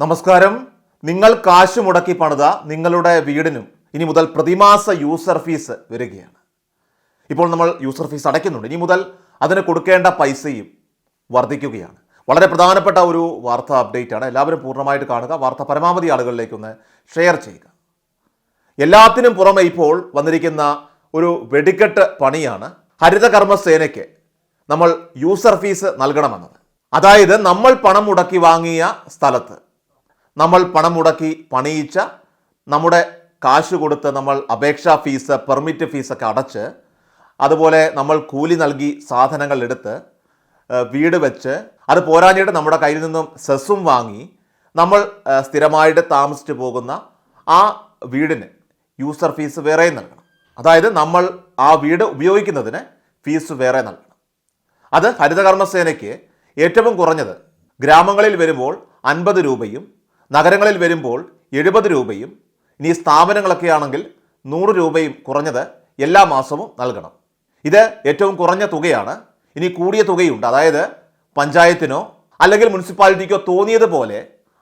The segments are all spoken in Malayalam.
നമസ്കാരം. നിങ്ങൾ കാശ് മുടക്കി പണിത നിങ്ങളുടെ വീടിനും ഇനി മുതൽ പ്രതിമാസ യൂസർ ഫീസ് വരികയാണ്. ഇപ്പോൾ നമ്മൾ യൂസർ ഫീസ് അടയ്ക്കുന്നുണ്ട്. ഇനി മുതൽ അതിന് കൊടുക്കേണ്ട പൈസയും വർദ്ധിക്കുകയാണ്. വളരെ പ്രധാനപ്പെട്ട ഒരു വാർത്താ അപ്ഡേറ്റ് ആണ്. എല്ലാവരും പൂർണമായിട്ട് കാണുക. വാർത്ത പരമാവധി ആളുകളിലേക്ക് ഒന്ന് ഷെയർ ചെയ്യുക. എല്ലാത്തിനും പുറമെ ഇപ്പോൾ വന്നിരിക്കുന്ന ഒരു വെടിക്കെട്ട് പണിയാണ് ഹരിതകർമ്മസേനയ്ക്ക് നമ്മൾ യൂസർ ഫീസ് നൽകണമെന്നത്. അതായത് നമ്മൾ പണം മുടക്കി വാങ്ങിയ സ്ഥലത്ത് നമ്മൾ പണം മുടക്കി പണിയിച്ച നമ്മുടെ കാശ് കൊടുത്ത് നമ്മൾ അപേക്ഷാ ഫീസ് പെർമിറ്റ് ഫീസൊക്കെ അടച്ച് അതുപോലെ നമ്മൾ കൂലി നൽകി സാധനങ്ങൾ എടുത്ത് വീട് വെച്ച് അത് പോരാഞ്ഞിട്ട് നമ്മുടെ കയ്യിൽ നിന്നും സെസ്സും വാങ്ങി നമ്മൾ സ്ഥിരമായിട്ട് താമസിച്ചു പോകുന്ന ആ വീടിന് യൂസർ ഫീസ് വേറെ നൽകണം. അതായത് നമ്മൾ ആ വീട് ഉപയോഗിക്കുന്നതിന് ഫീസ് വേറെ നൽകണം. അത് ഹരിതകർമ്മസേനയ്ക്ക് ഏറ്റവും കുറഞ്ഞത് ഗ്രാമങ്ങളിൽ വരുമ്പോൾ അൻപത് രൂപയും നഗരങ്ങളിൽ വരുമ്പോൾ എഴുപത് രൂപയും ഇനി സ്ഥാപനങ്ങളൊക്കെ ആണെങ്കിൽ നൂറ് രൂപയും കുറഞ്ഞത് എല്ലാ മാസവും നൽകണം. ഇത് ഏറ്റവും കുറഞ്ഞ തുകയാണ്. ഇനി കൂടിയ തുകയുണ്ട്. അതായത് പഞ്ചായത്തിനോ അല്ലെങ്കിൽ മുനിസിപ്പാലിറ്റിക്കോ തോന്നിയതുപോലെ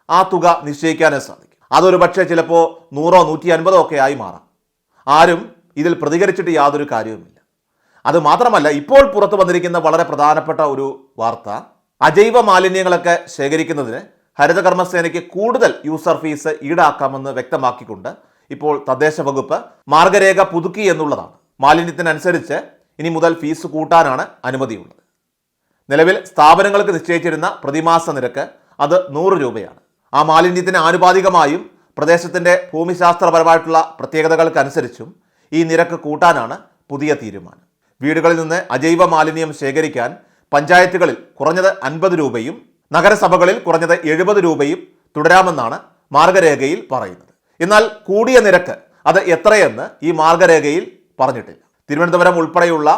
ആ തുക നിശ്ചയിക്കാനേ സാധിക്കും. അതൊരു പക്ഷേ ചിലപ്പോൾ നൂറോ നൂറ്റി അൻപതോ ഒക്കെ ആയി മാറാം. ആരും ഇതിൽ പ്രതികരിച്ചിട്ട് യാതൊരു കാര്യവുമില്ല. അത് മാത്രമല്ല ഇപ്പോൾ പുറത്തു വന്നിരിക്കുന്ന വളരെ പ്രധാനപ്പെട്ട ഒരു വാർത്ത അജൈവ മാലിന്യങ്ങളൊക്കെ ശേഖരിക്കുന്നതിന് ഹരിതകർമ്മസേനയ്ക്ക് കൂടുതൽ യൂസർ ഫീസ് ഈടാക്കാമെന്ന് വ്യക്തമാക്കിക്കൊണ്ട് ഇപ്പോൾ തദ്ദേശ വകുപ്പ് മാർഗരേഖ പുതുക്കി എന്നുള്ളതാണ്. മാലിന്യത്തിനനുസരിച്ച് ഇനി മുതൽ ഫീസ് കൂട്ടാനാണ് അനുമതിയുള്ളത്. നിലവിൽ സ്ഥാപനങ്ങൾക്ക് നിശ്ചയിച്ചിരുന്ന പ്രതിമാസ നിരക്ക് അത് നൂറ് രൂപയാണ്. ആ മാലിന്യത്തിന് ആനുപാതികമായും പ്രദേശത്തിന്റെ ഭൂമിശാസ്ത്രപരമായിട്ടുള്ള പ്രത്യേകതകൾക്കനുസരിച്ചും ഈ നിരക്ക് കൂട്ടാനാണ് പുതിയ തീരുമാനം. വീടുകളിൽ നിന്ന് അജൈവ മാലിന്യം ശേഖരിക്കാൻ പഞ്ചായത്തുകളിൽ കുറഞ്ഞത് അൻപത് രൂപയും നഗരസഭകളിൽ കുറഞ്ഞത് എഴുപത് രൂപയും തുടരാമെന്നാണ് മാർഗരേഖയിൽ പറയുന്നത്. എന്നാൽ കൂടിയ നിരക്ക് അത് എത്രയെന്ന് ഈ മാർഗരേഖയിൽ പറഞ്ഞിട്ടില്ല. തിരുവനന്തപുരം ഉൾപ്പെടെയുള്ള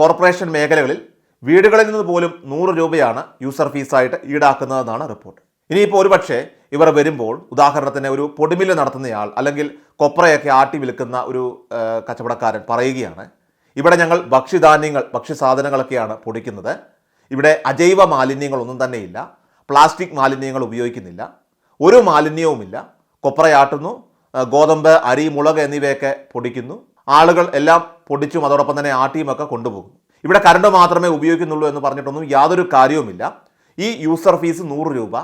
കോർപ്പറേഷൻ മേഖലകളിൽ വീടുകളിൽ നിന്ന് പോലും നൂറ് രൂപയാണ് യൂസർ ഫീസായിട്ട് ഈടാക്കുന്നതെന്നാണ് റിപ്പോർട്ട്. ഇനിയിപ്പോൾ ഒരുപക്ഷെ ഇവർ വരുമ്പോൾ ഉദാഹരണത്തിന് ഒരു പൊടിമില്ല് നടത്തുന്നയാൾ അല്ലെങ്കിൽ കൊപ്രയൊക്കെ ആട്ടി വിൽക്കുന്ന ഒരു കച്ചവടക്കാരൻ പറയുകയാണ് ഇവിടെ ഞങ്ങൾ ഭക്ഷ്യധാന്യങ്ങൾ ഭക്ഷ്യസാധനങ്ങളൊക്കെയാണ് പൊടിക്കുന്നത്. ഇവിടെ അജൈവ മാലിന്യങ്ങളൊന്നും തന്നെയില്ല. പ്ലാസ്റ്റിക് മാലിന്യങ്ങൾ ഉപയോഗിക്കുന്നില്ല. ഒരു മാലിന്യവുമില്ല. കൊപ്രയാട്ടുന്നു. ഗോതമ്പ് അരി മുളക് എന്നിവയൊക്കെ പൊടിക്കുന്നു. ആളുകൾ എല്ലാം പൊടിച്ചും അതോടൊപ്പം തന്നെ ആട്ടിയുമൊക്കെ കൊണ്ടുപോകും ഇവിടെ കറണ്ട് മാത്രമേ ഉപയോഗിക്കുന്നുള്ളൂ എന്ന് പറഞ്ഞിട്ടൊന്നും യാതൊരു കാര്യവുമില്ല. ഈ യൂസർ ഫീസ് നൂറ് രൂപ.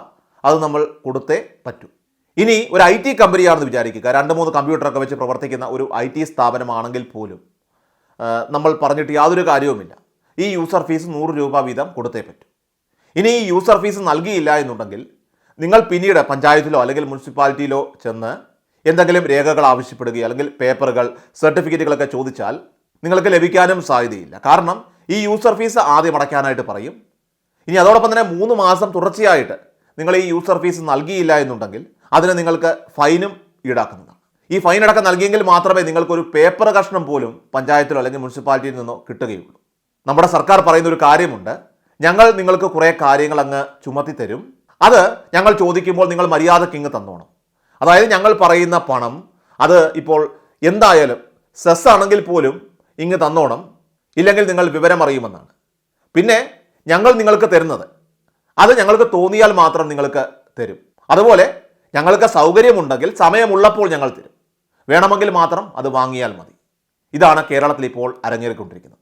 അത് നമ്മൾ കൊടുത്തേ പറ്റൂ. ഇനി ഒരു ഐ ടി കമ്പനിയാണെന്ന് വിചാരിക്കുക. രണ്ട് മൂന്ന് കമ്പ്യൂട്ടറൊക്കെ വെച്ച് പ്രവർത്തിക്കുന്ന ഒരു ഐ ടി സ്ഥാപനമാണെങ്കിൽ പോലും നമ്മൾ പറഞ്ഞിട്ട് യാതൊരു കാര്യവുമില്ല. ഈ യൂസർ ഫീസ് നൂറ് രൂപ വീതം കൊടുത്തേ പറ്റൂ. ഇനി ഈ യൂസർ ഫീസ് നൽകിയില്ല എന്നുണ്ടെങ്കിൽ നിങ്ങൾ പിന്നീട് പഞ്ചായത്തിലോ അല്ലെങ്കിൽ മുനിസിപ്പാലിറ്റിയിലോ ചെന്ന് എന്തെങ്കിലും രേഖകൾ ആവശ്യപ്പെടുകയോ അല്ലെങ്കിൽ പേപ്പറുകൾ സർട്ടിഫിക്കറ്റുകളൊക്കെ ചോദിച്ചാൽ നിങ്ങൾക്ക് ലഭിക്കാനും സാധ്യതയില്ല. കാരണം ഈ യൂസർ ഫീസ് ആദ്യം അടയ്ക്കാനായിട്ട് പറയും. ഇനി അതോടൊപ്പം തന്നെ മൂന്ന് മാസം തുടർച്ചയായിട്ട് നിങ്ങൾ ഈ യൂസർ ഫീസ് നൽകിയില്ല എന്നുണ്ടെങ്കിൽ അതിന് നിങ്ങൾക്ക് ഫൈനും ഈടാക്കുന്നതാണ്. ഈ ഫൈൻ അടക്കം നൽകിയെങ്കിൽ മാത്രമേ നിങ്ങൾക്കൊരു പേപ്പർ കഷ്ണം പോലും പഞ്ചായത്തിലോ അല്ലെങ്കിൽ മുനിസിപ്പാലിറ്റിയിൽ നിന്നോ കിട്ടുകയുള്ളൂ. നമ്മുടെ സർക്കാർ പറയുന്ന ഒരു കാര്യമുണ്ട്. ഞങ്ങൾ നിങ്ങൾക്ക് കുറേ കാര്യങ്ങൾ അങ്ങ് ചുമത്തി തരും. അത് ഞങ്ങൾ ചോദിക്കുമ്പോൾ നിങ്ങൾ മര്യാദയ്ക്ക് ഇങ്ങ് തന്നോണം. അതായത് ഞങ്ങൾ പറയുന്ന പണം അത് ഇപ്പോൾ എന്തായാലും സെസ് ആണെങ്കിൽ പോലും ഇങ്ങ് തന്നോണം. ഇല്ലെങ്കിൽ നിങ്ങൾ വിവരം അറിയുമെന്നാണ്. പിന്നെ ഞങ്ങൾ നിങ്ങൾക്ക് തരുന്നത്. അത് ഞങ്ങൾക്ക് തോന്നിയാൽ മാത്രം നിങ്ങൾക്ക് തരും. അതുപോലെ ഞങ്ങൾക്ക് സൗകര്യമുണ്ടെങ്കിൽ സമയമുള്ളപ്പോൾ ഞങ്ങൾ തരും. വേണമെങ്കിൽ മാത്രം അത് വാങ്ങിയാൽ മതി. ഇതാണ് കേരളത്തിൽ ഇപ്പോൾ അരങ്ങേറിക്കൊണ്ടിരിക്കുന്നത്.